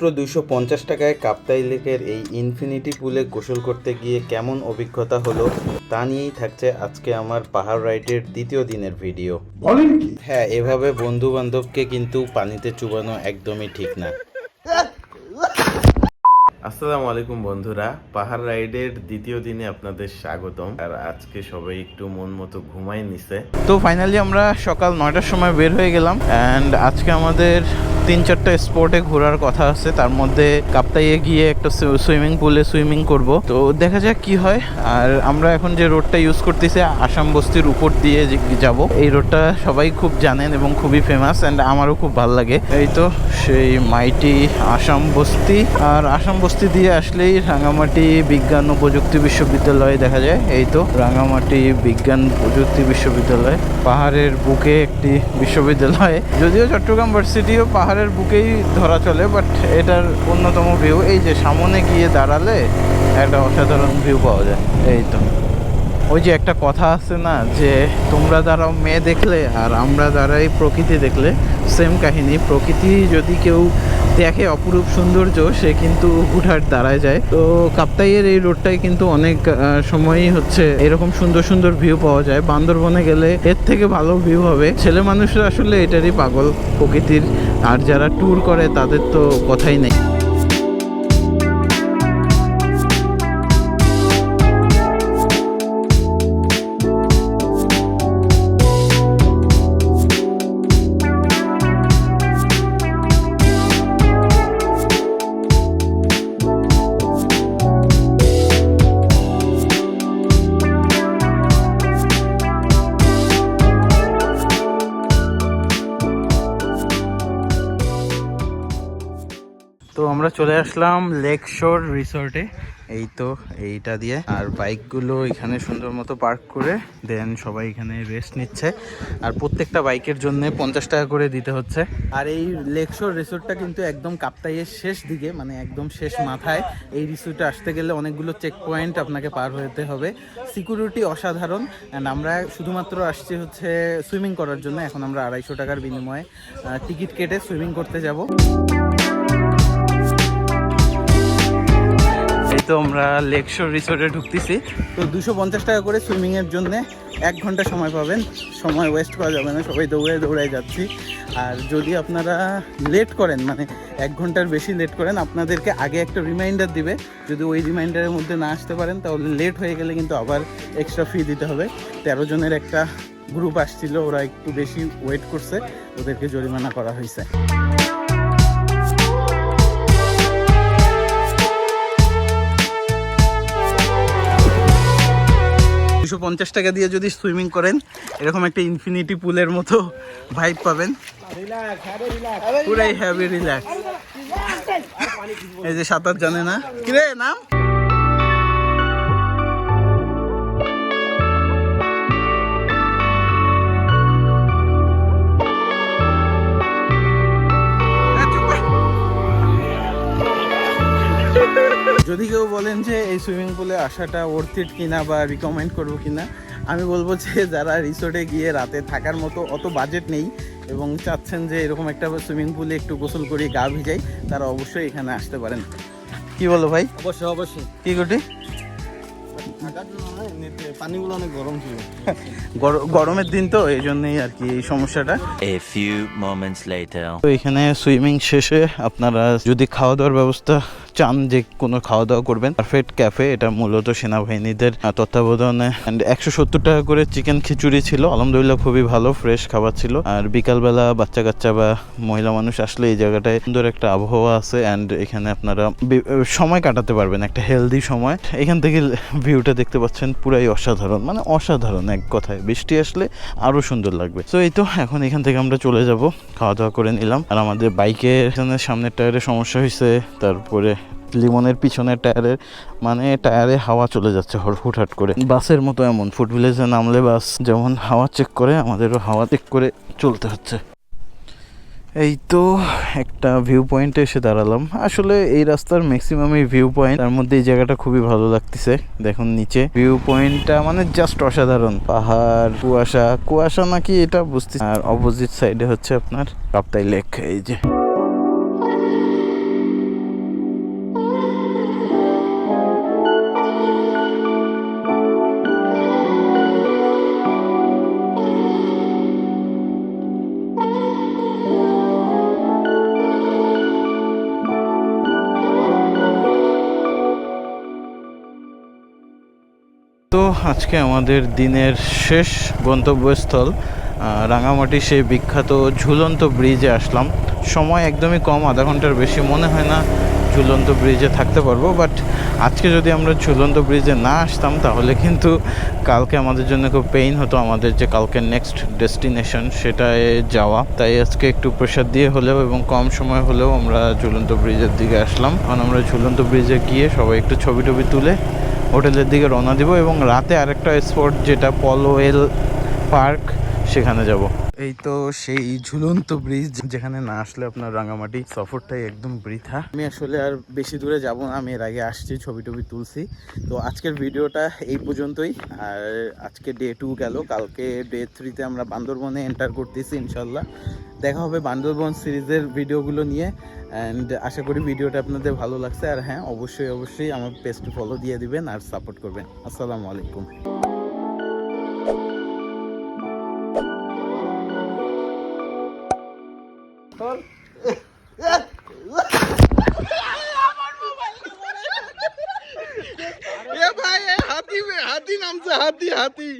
মাত্র দুশো পঞ্চাশ টাকায় কাপ্তাই লেকের এই ইনফিনিটি পুলে গোসল করতে গিয়ে কেমন অভিজ্ঞতা হলো তা নিয়েই থাকছে আজকে আমার পাহাড় রাইডের দ্বিতীয় দিনের ভিডিও। হ্যাঁ এভাবে বন্ধু বান্ধবকে কিন্তু পানিতে চুবানো একদমই ঠিক না। আসসালামু আলাইকুম বন্ধুরা পাহাড় রাইডের দ্বিতীয় দিনে আপনাদের স্বাগতম। আর আজকে সবাই একটু মন মতো ঘুমাই নিছে। তো ফাইনালি আমরা সকাল নয়টার সময় বের হয়ে গেলাম। অ্যান্ড আজকে আমাদের তিন চারটা স্পটে ঘোরার কথা আছে। তার মধ্যে কাপ্তাইয়ে গিয়ে একটা সুইমিং পুলে সুইমিং করব। তো দেখা যাক কি হয়। আর আমরা এখন যে রোডটা ইউজ করতেছি, আসাম বস্তির উপর দিয়ে যাব, এই রোডটা সবাই খুব জানেন এবং খুবই ফেমাস অ্যান্ড আমারও খুব ভালো লাগে। এই তো সেই মাইটি আসাম বস্তি। আর আসাম বস্তি দিয়ে আসলেই রাঙামাটি বিজ্ঞান ও প্রযুক্তি বিশ্ববিদ্যালয় দেখা যায়। এই তো রাঙামাটি বিজ্ঞান প্রযুক্তি বিশ্ববিদ্যালয়। পাহাড়ের বুকে একটি বিশ্ববিদ্যালয়। যদিও চট্টগ্রাম ভার্সিটিও পাহাড়ের বুকেই ধরা চলে বাট এটার অন্যতম ভিউ এই যে সামনে গিয়ে দাঁড়ালে একটা অসাধারণ ভিউ পাওয়া যায়। এই তো। ওই যে একটা কথা আছে না, যে তোমরা দাঁড়াও মেয়ে দেখলে আর আমরা দাঁড়াই প্রকৃতি দেখলে সেম কাহিনী, প্রকৃতি যদি কেউ দেখে অপরূপ সৌন্দর্য, সে কিন্তু হুটহাট দাঁড়ায় যায়। তো কাপ্তাইয়ের এই রোডটাই কিন্তু অনেক সময়ই হচ্ছে এরকম সুন্দর সুন্দর ভিউ পাওয়া যায়। বান্দরবনে গেলে এর থেকে ভালো ভিউ হবে। ছেলে মানুষরা আসলে এটারই পাগল প্রকৃতির। আর যারা ট্যুর করে, তাদের তো কথাই নেই। আমরা চলে আসলাম লেক শোর রিসোর্টে এই তো এইটা দিয়ে। আর বাইকগুলো এখানে সুন্দর মতো পার্ক করে দেন সবাই এখানে রেস্ট নিচ্ছে। আর প্রত্যেকটা বাইকের জন্য পঞ্চাশ টাকা করে দিতে হচ্ছে। আর এই লেক শোর রিসোর্টটা কিন্তু একদম কাপ্তাইয়ের শেষ দিকে মানে একদম শেষ মাথায়। এই রিসোর্টে আসতে গেলে অনেকগুলো চেক পয়েন্ট আপনাকে পার হতে হবে। সিকিউরিটি অসাধারণ। অ্যান্ড আমরা শুধুমাত্র আসছি হচ্ছে সুইমিং করার জন্য। এখন আমরা আড়াইশো টাকার বিনিময়ে টিকিট কেটে সুইমিং করতে যাব। তো আমরা লেকশোর রিসোর্টে ঢুকতেছি। তো দুশো পঞ্চাশ টাকা করে সুইমিংয়ের জন্য এক ঘণ্টা সময় পাবেন। সময় ওয়েস্ট করা যাবে না, সবাই দৌড়ে দৌড়ায় যাচ্ছি। আর যদি আপনারা লেট করেন মানে এক ঘণ্টার বেশি লেট করেন, আপনাদেরকে আগে একটা রিমাইন্ডার দিবে। যদি ওই রিমাইন্ডারের মধ্যে না আসতে পারেন, তাহলে লেট হয়ে গেলে কিন্তু আবার এক্সট্রা ফি দিতে হবে। তেরো জনের একটা গ্রুপ আসছিল, ওরা একটু বেশি ওয়েট করছে, ওদেরকে জরিমানা করা হয়েছে। দুশো পঞ্চাশ টাকা দিয়ে যদি সুইমিং করেন এরকম একটা ইনফিনিটি পুলের মতো ভাইব পাবেন। পুরাই হ্যাভি রিল্যাক্স এই যে সাঁতার জানে না। কিরে নাম? যদি কেউ বলেন যে এই সুইমিং পুলে আসাটা ওর্থিট কিনা বা রিকমেন্ড করব কিনা আমি বলব যে যারা রিসোর্টে গিয়ে রাতে থাকার মতো অত বাজেট নেই এবং চাচ্ছেন যে এরকম একটা সুইমিং পুলে একটু গোসল করে গা ভিজাই তারা অবশ্যই এখানে আসতে পারেন। কি বলো ভাই? অবশ্যই অবশ্যই। কি গুটি? পানিগুলো অনেক গরম ছিল গরমের দিন তো এই জন্যই আর কি এই সমস্যাটা। A few moments later. তো এখানে সুইমিং শেষে আপনারা যদি খাওয়া দাওয়ার ব্যবস্থা চান যে কোনো খাওয়া দাওয়া করবেন পারফেক্ট ক্যাফে এটা মূলত সেনাবাহিনীদের তত্ত্বাবধানে। অ্যান্ড একশো সত্তর টাকা করে চিকেন খিচুড়ি ছিল আলহামদুলিল্লাহ খুবই ভালো ফ্রেশ খাবার ছিল। আর বিকালবেলা বাচ্চা কাচ্চা বা মহিলা মানুষ আসলে এই জায়গাটায় সুন্দর একটা আবহাওয়া আছে। অ্যান্ড এখানে আপনারা সময় কাটাতে পারবেন একটা হেলদি সময়। এখান থেকে ভিউটা দেখতে পাচ্ছেন পুরাই অসাধারণ মানে অসাধারণ এক কথায়। বৃষ্টি আসলে আরও সুন্দর লাগবে। তো এই তো, এখন এখান থেকে আমরা চলে যাব। খাওয়া দাওয়া করে নিলাম। আর আমাদের বাইকের এখানে সামনের টায়ারে সমস্যা হয়েছে তারপরে লিমনের পিছনের টায়ারের মানে টায়ারে হাওয়া চলে যাচ্ছে হুটহাট করে। বাসের মতো এমন ফুড ভিলেজে নামলে বাস, যেমন হাওয়া চেক করে, আমাদেরও হাওয়া চেক করে চলতে হচ্ছে। এই তো একটা ভিউ পয়েন্টে এসে দাঁড়ালাম। আসলে এই রাস্তার ম্যাক্সিমামই ভিউ পয়েন্ট তার মধ্যে এই জায়গাটা খুবই ভালো লাগতেছে। দেখুন নিচে। ভিউ পয়েন্টটা মানে জাস্ট অসাধারণ। পাহাড়, কুয়াশা। কুয়াশা নাকি এটা বুঝতে আর অপোজিট সাইডে হচ্ছে আপনার কাপ্তাই লেক এই যে। আজকে আমাদের দিনের শেষ গন্তব্যস্থল রাঙামাটি সেই বিখ্যাত ঝুলন্ত ব্রিজে আসলাম। সময় একদমই কম, আধা ঘণ্টার বেশি মনে হয় না ঝুলন্ত ব্রিজে থাকতে পারব, বাট আজকে যদি আমরা ঝুলন্ত ব্রিজে না আসতাম, তাহলে কিন্তু কালকে আমাদের জন্য খুব পেইন হতো, আমাদের যে কালকে নেক্সট ডেস্টিনেশন সেটায় যাওয়া। তাই আজকে একটু প্রেশার দিয়ে হলেও এবং কম সময় হলেও আমরা ঝুলন্ত ব্রিজের দিকে আসলাম। এখন আমরা ঝুলন্ত ব্রিজে গিয়ে সবাই একটু ছবি টবি তুলে হোটেলের দিকে রওনা দিব এবং রাতে আরেকটা স্পট যেটা পলোয়েল পার্ক, সেখানে যাব। এই তো সেই ঝুলন্ত ব্রিজ যেখানে না আসলে আপনার রাঙামাটি সফরটাই একদম বৃথা। আমি আসলে আর বেশি দূরে যাব না, আমি এর আগে আসছি, ছবি টবি তুলছি। তো আজকের ভিডিওটা এই পর্যন্তই। আর আজকে ডে টু গেল, কালকে ডে থ্রিতে আমরা বান্দরবনে এন্টার করতেছি ইনশাল্লাহ। দেখা হবে বান্দরবন সিরিজের ভিডিওগুলো নিয়ে। অ্যান্ড আশা করি ভিডিওটা আপনাদের ভালো লাগছে। আর হ্যাঁ অবশ্যই অবশ্যই আমার পেজটি ফলো দিয়ে দিবেন আর সাপোর্ট করবেন। আসসালামু আলাইকুম। হাতি নামছে, হাতি হাতি।